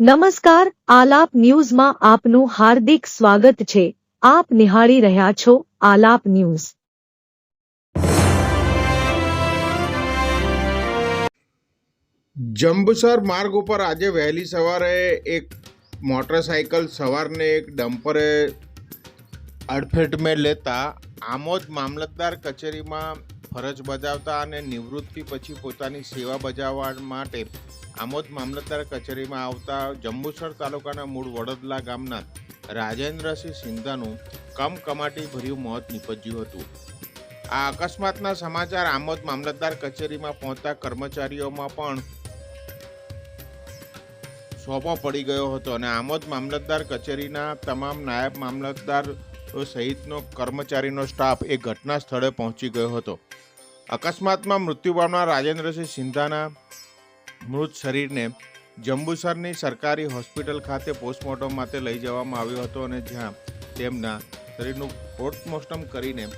નમસ્કાર, આલાપ ન્યૂઝમાં આપનું હાર્દિક સ્વાગત છે. આપ નિહાળી રહ્યા છો આલાપ ન્યૂઝ. જંબુસર માર્ગ ઉપર આજે વહેલી સવારે એક મોટરસાયકલ સવારને એક ડમ્પરે અડફેટમાં લેતા આમોદ મામલતદાર કચેરીમાં ફરજ બજાવતા અને નિવૃત્તિ પછી પોતાની સેવા બજાવવા માટે આમોદ મામલતદાર કચેરીમાં આવતા જંબુસર તાલુકાના મૂળ વડોદલા ગામના રાજેન્દ્રસિંહ સિંધાનું કમકમાટી ભર્યું મોત નીપજ્યું હતું. આ અકસ્માતના સમાચાર આમોદ મામલતદાર કચેરીમાં પહોંચતા કર્મચારીઓમાં પણ સોંપો પડી ગયો હતો અને આમોદ મામલતદાર કચેરીના તમામ નાયબ મામલતદાર સહિતનો કર્મચારીનો સ્ટાફ એ ઘટના સ્થળે પહોંચી ગયો હતો. અકસ્માતમાં મૃત્યુ પામનાર રાજેન્દ્રસિંહ સિંધાના મૃત શરીરને જંબુસરની સરકારી હોસ્પિટલ ખાતે પોસ્ટમોર્ટમ માટે લઈ જવામાં આવ્યો હતો અને જ્યાં તેમના શરીરનું પોસ્ટમોર્ટમ કરીને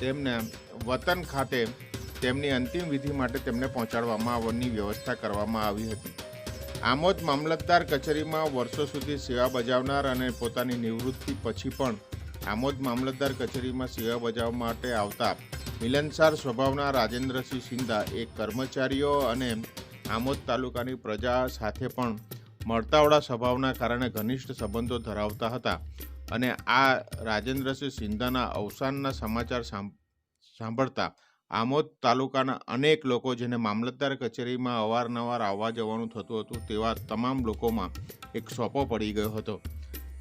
તેમના વતન ખાતે તેમની અંતિમ વિધિ માટે તેમને પહોંચાડવામાં આવવાની વ્યવસ્થા કરવામાં આવી હતી. આમોદ મામલતદાર કચેરીમાં વર્ષો સુધી સેવા બજાવનાર અને પોતાની નિવૃત્તિ પછી પણ આમોદ મામલતદાર કચેરીમાં સેવા બજાવવા માટે આવતા મિલનસાર સ્વભાવના રાજેન્દ્રસિંહ સિંધા એ કર્મચારીઓ અને આમોદ તાલુકાની પ્રજા સાથે પણ મળતાવડા સ્વભાવના કારણે ઘનિષ્ઠ સંબંધો ધરાવતા હતા અને આ રાજેન્દ્રસિંહ સિંધાના અવસાનના સમાચાર સાંભ- સાંભળતા આમોદ તાલુકાના અનેક લોકો જેને મામલતદાર કચેરીમાં અવારનવાર આવવા જવાનું થતું હતું તેવા તમામ લોકોમાં એક સોંપો પડી ગયો હતો.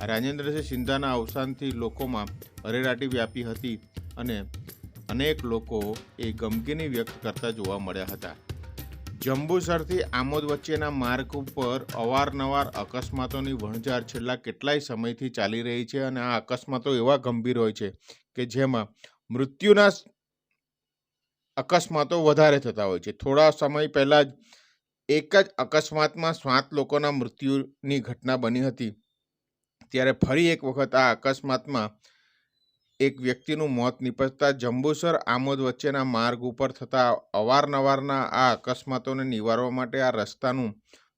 રાજેન્દ્રસિંહ સિંધાના અવસાનથી લોકોમાં અરેરાટી વ્યાપી હતી અને અનેક લોકો એ ગમગીની વ્યક્ત કરતા જોવા મળ્યા હતા. જંબુસરથી આમોદ વચ્ચેના માર્ગ ઉપર અવારનવાર અકસ્માતોની વણઝાર છેલ્લા કેટલાય સમયથી ચાલી રહી છે અને આ અકસ્માતો એવા ગંભીર હોય છે કે જેમાં મૃત્યુના અકસ્માતો વધારે થતા હોય છે. થોડા સમય પહેલાં જ એક જ અકસ્માતમાં સાત લોકોના મૃત્યુની ઘટના બની હતી. ત્યારે ફરી એક વખત આ અકસ્માતમાં એક વ્યક્તિનું મોત નિપજતા જંબુસર આમોદ વચ્ચેના માર્ગ ઉપર થતા અવારનવારના આ અકસ્માતોને નિવારવા માટે આ રસ્તાનું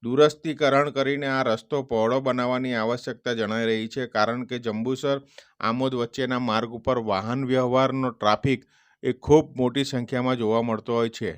દુરસ્તીકરણ કરીને આ રસ્તો પહોળો બનાવવાની આવશ્યકતા જણાઈ રહી છે. કારણ કે જંબુસર આમોદ વચ્ચેના માર્ગ ઉપર વાહન વ્યવહારનો ટ્રાફિક એ ખૂબ મોટી સંખ્યામાં જોવા મળતો હોય છે.